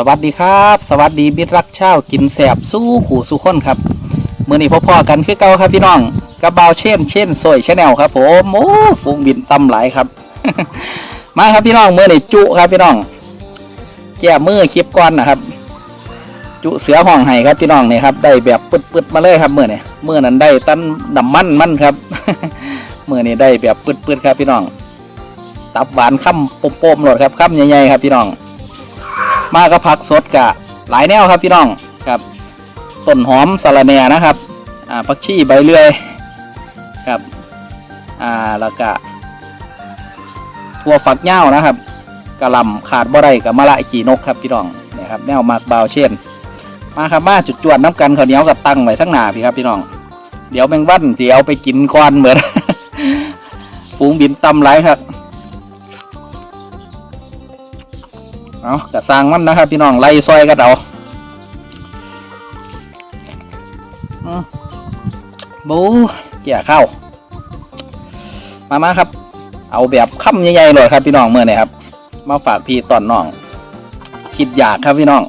สวัสดีครับ สวัสดีมิตรรักเช่าวกินแสบสู้ขู่สู้คนครับมือนี้พ่อๆกันคือเก่าครับพี่น้องกระเบาเช่นเช่นซยชาแนลครับผมโอ้ฟูงบินตำหลายครับ มาครับพี่น้องมือนี้จุครับพี่น้องแก้มือคลิปก่อนนะครับ จุเสือห้องไห้ครับพี่น้องนี่ครับ ได้แบบปึดๆมาเลยครับมือนี้มือนั้นได้ตั้นดำมันมันครับมือนี้ได้แบบปึดๆครับพี่น้อง ตับหวานค่ำปมๆโหลดครับค่ำใหญ่ๆครับพี่น้อง มาก็ผักสดกะหลายแนวครับพี่น้องครับต้นหอมสะระแหน่นะครับอ่าผักชีใบเลื่อยครับอ่าแล้วก็ถั่วฝักเหย้านะครับกระหลำขาดบ่ได้กับมะละขี่นกครับพี่น้องเนี่ยครับแนวมากเบาเช่น มาครับมาจุดจวนน้ำกันข้าวเหนียวกับตังไว้ทั้งหนาพี่ครับพี่น้อง เดี๋ยวแมงวันเสียเอาไปกินก่อนเหมือน ฝูงบินตำไรครับ เอากระสร้างมันนะครับ พี่น้องไล่ซอยกันเอาบูเกี่ยข้าวมามาครับ เอาแบบค่ำใหญ่ๆเลยครับพี่น้องเมื่อไหร่ครับ มาฝากพี่ตอนน้อง คิดอยากครับพี่น้อง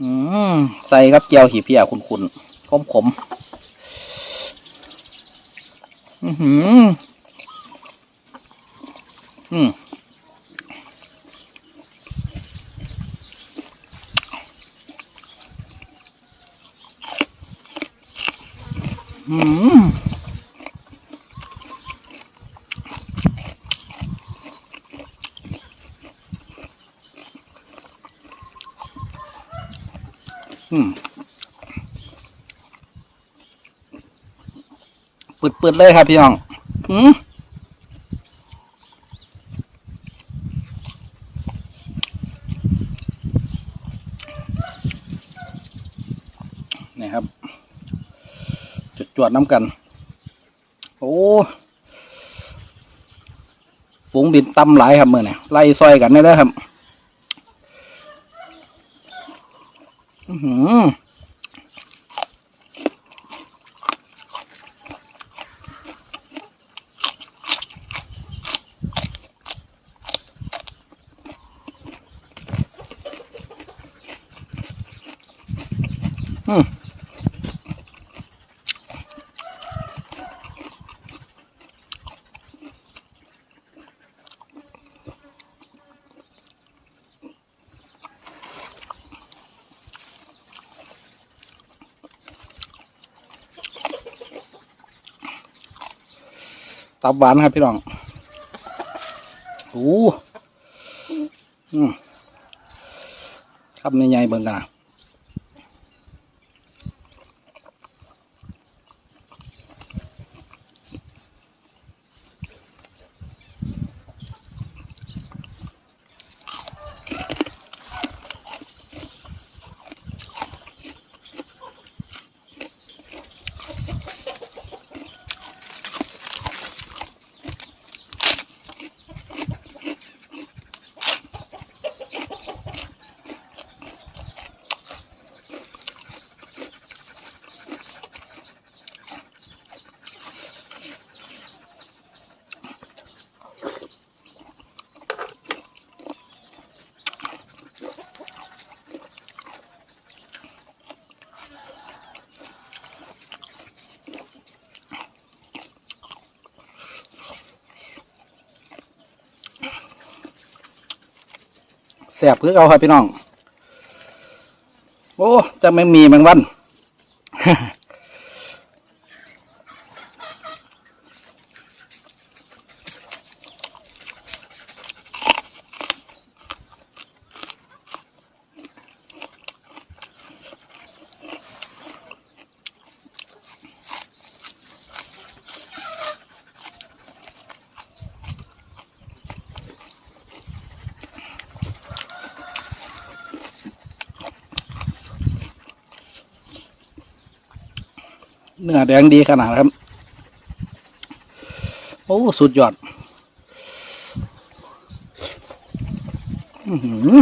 อืมใส่กับเจียวหีเพียคุณๆขมขมอือหืออืมอืม อืมปืดๆเลยครับพี่น้อง อืมนี่ครับ วจน้ำกัน โอ้ฝูงบินตำหลายครับมือเนี่ยไล่ซอยกันได้แล้วครับ อือหือ ตับหวานครับพี่น้องโอ้อืมครับใหญ่ๆเบิ่งกันนะ สบคือเอาครับพี่น้อง โอ้จะไม่มีแมงวัน เนื้อแดงดีขนาดครับ โอ้สุดยอด อือหือ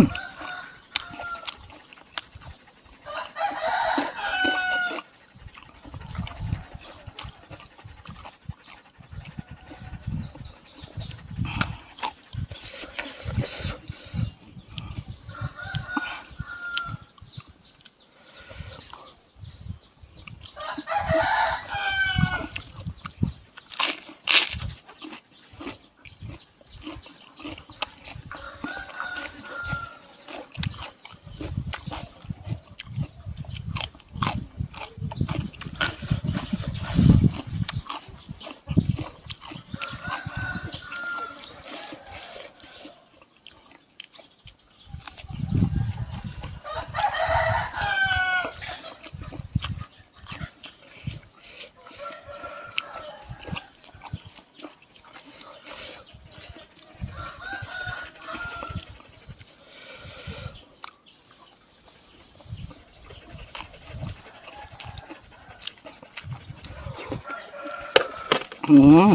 ผม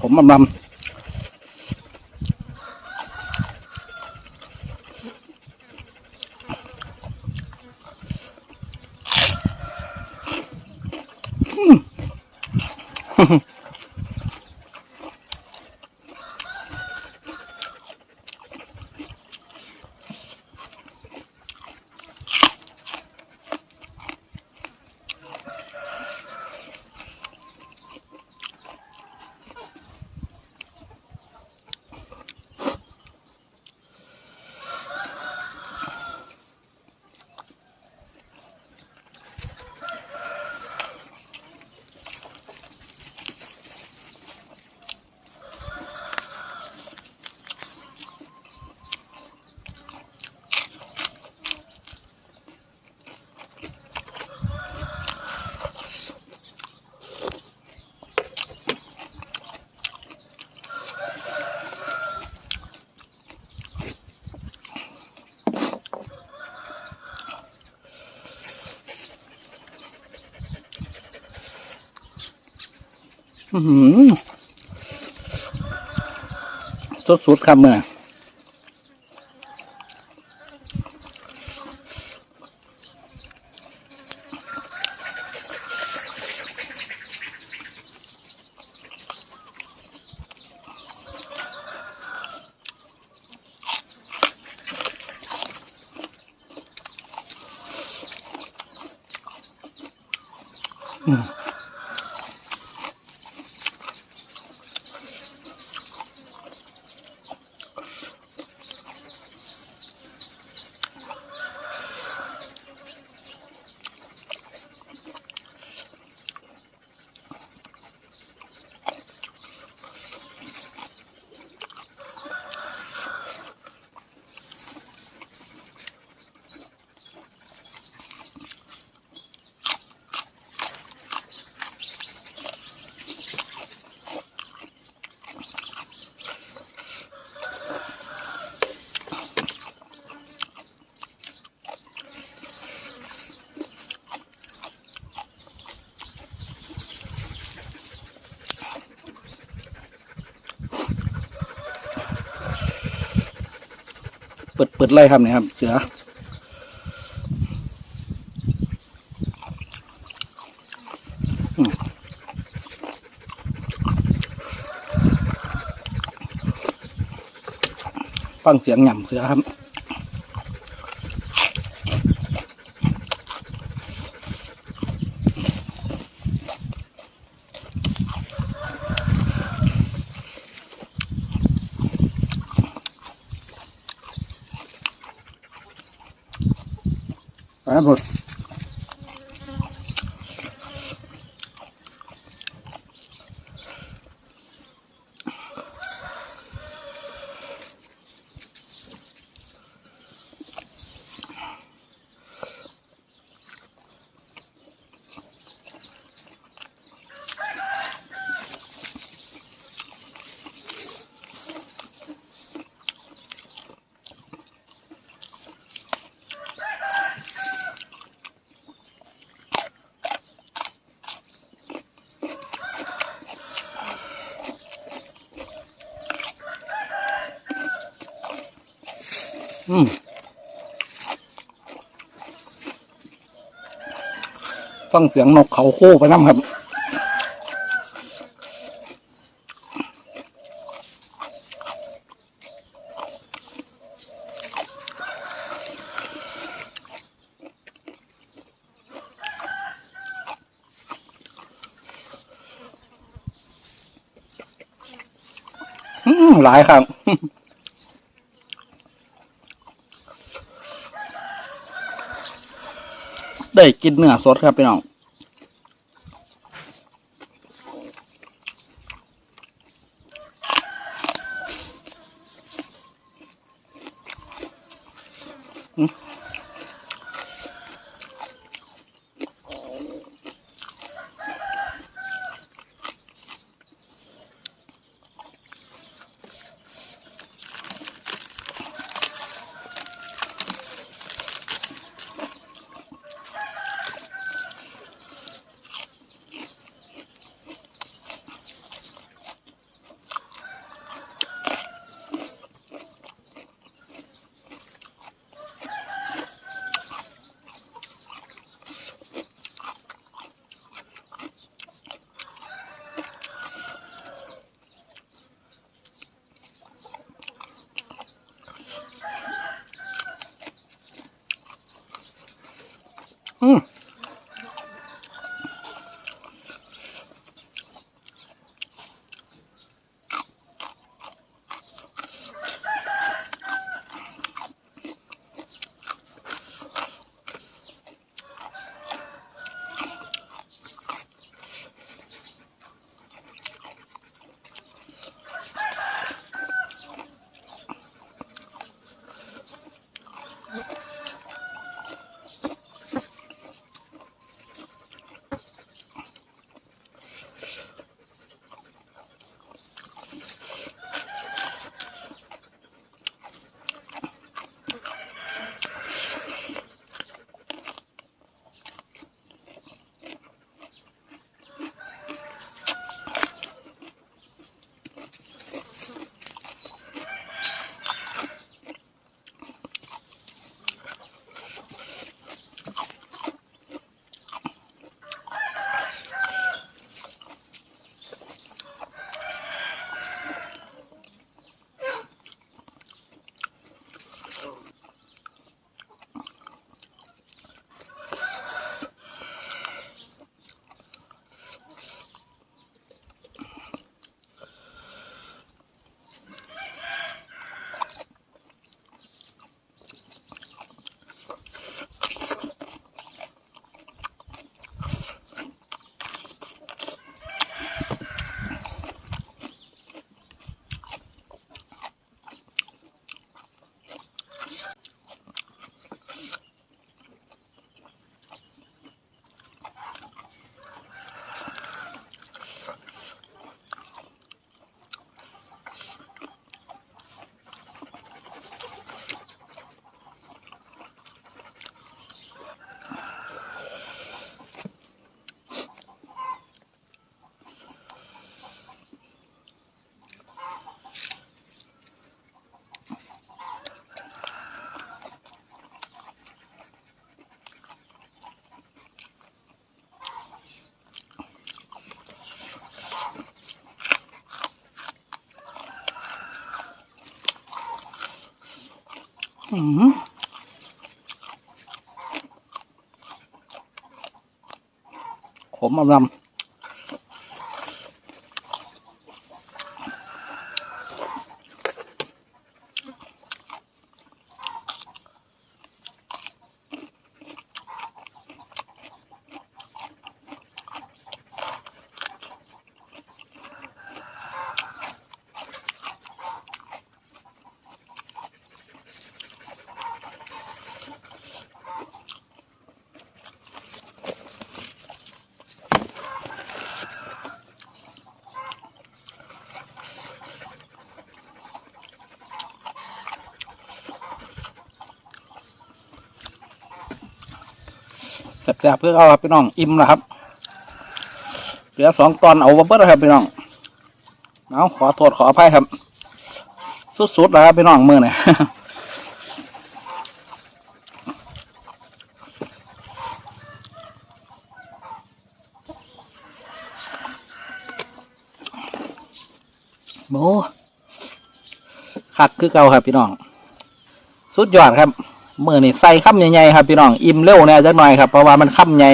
ผมอำลำ สุดๆครับเมื่อเปิดเปิดไล่ครับเนี่ยครับ เสือ ฟังเสียงหย่ำเสือครับผม อืมฟังเสียงนกเขาคู่ไปน้ำครับอืมหลายครับ ได้กินเนื้อสดครับพี่น้อง Mm. ขมอมลำ แซ่บๆเพื่อเอาครับพี่น้องอิ่มแล้วครับเหลือสองตอนเอามาเบิดแล้วครับพี่น้องเอาขอโทษขออภัยครับ สุดๆแล้วครับพี่น้องมือเนี่ยโมคักคือเก่าครับพี่น้อง สุดยอดครับ มือนี่ใส่ข้าใหญ่ๆครับพี่น้องอิ่มเร็วแน่จักหน่อยครับเพราะว่ามันข้าใหญ่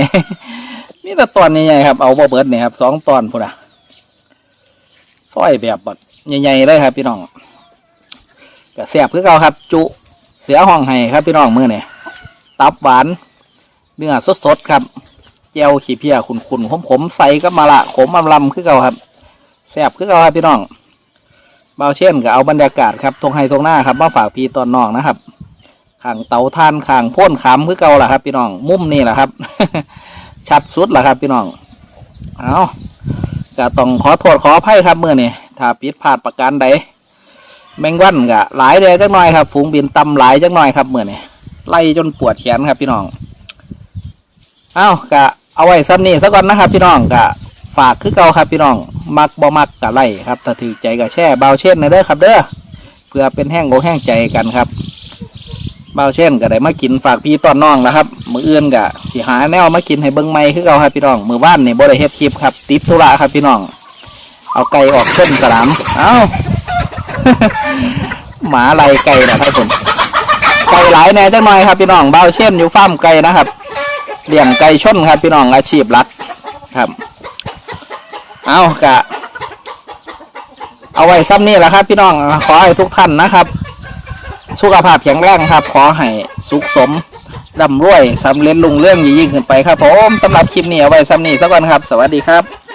นี่แต่ตอนใหญ่ๆครับเอาบ่เบิดเนี่ยครับสองตอนพุ่นอะซอยแบบบดใหญ่ๆเลยครับ พี่น้องก็แซ่บคือเก่าครับ จุเสือห้องไห้ครับ พี่น้องมือนี่ตับหวานเนื้อสดๆครับเจียวขี้เพียขุนๆขมๆใส่ก็มาละขมอำลำคือเก่าครับแซ่บคือเก่าครับพี่น้องเบาเช่นก็เอาบรรยากาศครับตรงไฮตรงหน้าครับมาฝากพี่ตอนน้องนะครับ ข้างเตาท่านข้างพ่นขำคือเก่าล่ะครับ พี่น้อง มุมนี่แหละครับ ชัดสุดล่ะครับ พี่น้อง เอาจะต้องขอโทษขออภัยครับเมื่อนี่ถ้าผิดพลาดประการใดแมงวันกะหลายเดยจักหน่อยครับฝูงบินตำหลายจักหน่อยครับเมื่อนี่ไล่จนปวดแขนครับพี่น้อง เอากะเอาไว้ซ้ำนี่ซะก่อนนะครับ พี่น้องกะฝากคือเก่าครับพี่น้อง มักบ่มักกะไล่ครับถ้าถือใจกะแช่เบาเช่นนะเด้อครับ เด้อเพื่อเป็นแห้งอกแห้งใจกันครับ เบาเช่นก็ได้มากินฝากพี่ตอนน้องนะครับ มืออื่นก็สิหาแนวมากินให้เบิ้งไม่คือเก่าครับพี่น้อง มือบ้านนี่บ่ได้เฮ็ดคลิปครับ ติดธุระครับพี่น้อง เอาไก่ออกเช่นสนามเอ้าหมาไล่ไก่นะครับผมไก่หลายแน่จังหน่อยครับพี่น้องเบาเช่นอยู่ฟาร์มไก่นะครับเลี้ยงไก่ชนครับพี่น้องอาชีพหลักครับ เอากะ เอาไว้ซ้ำนี่แหละครับ พี่น้องขอให้ทุกท่านนะครับ สุขภาพแข็งแรงครับ ขอให้สุขสมร่ำรวยสำเร็จลุงเรื่องยิ่งขึ้นไปครับผมสำหรับคลิปนี้เอาไว้ซ้ำนี้สักวันครับ สวัสดีครับ